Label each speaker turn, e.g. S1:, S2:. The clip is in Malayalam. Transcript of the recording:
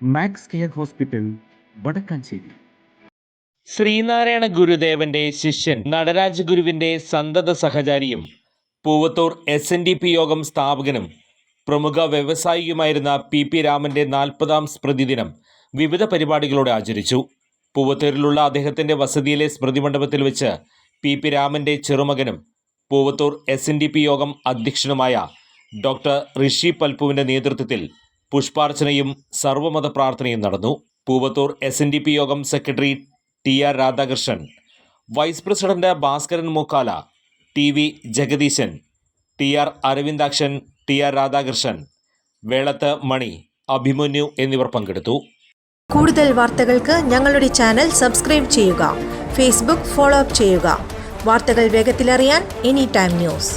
S1: Max Care hospital Vadakkanchery.
S2: Sree Narayana ഗുരുദേവന്റെ ശിഷ്യൻ നടരാജ ഗുരുവിന്റെ സന്തത സഹചാരിയും Poovathur S N D P Yogam സ്ഥാപകനും പ്രമുഖ വ്യവസായിയുമായിരുന്ന പി പി രാമന്റെ നാൽപ്പതാം സ്മൃതിദിനം വിവിധ പരിപാടികളോടെ ആചരിച്ചു. പൂവത്തൂരിലുള്ള അദ്ദേഹത്തിന്റെ വസതിയിലെ സ്മൃതി മണ്ഡപത്തിൽ വെച്ച് പി പി രാമന്റെ ചെറുമകനും Poovathur S N D P Yogam അധ്യക്ഷനുമായ ഡോക്ടർ ഋഷി പൽപുവിന്റെ നേതൃത്വത്തിൽ പുഷ്പാർച്ചനയും സർവമത പ്രാർത്ഥനയും നടന്നു. Poovathur S N D P Yogam secretary T R Radhakrishnan vice president Bhaskaran Mookkala T V Jagadeesan T R Aravindakshan T R Radhakrishnan Velath Mani Abhimanyu എന്നിവർ പങ്കെടുത്തു.
S3: കൂടുതൽ വാർത്തകൾക്ക് ഞങ്ങളുടെ ചാനൽ സബ്സ്ക്രൈബ് ചെയ്യുക ഫേസ്ബുക്ക് ഫോളോ അപ്പ് ചെയ്യുക. വാർത്തകൾ വേഗത്തിലറിയാൻ എനി ടൈം ന്യൂസ്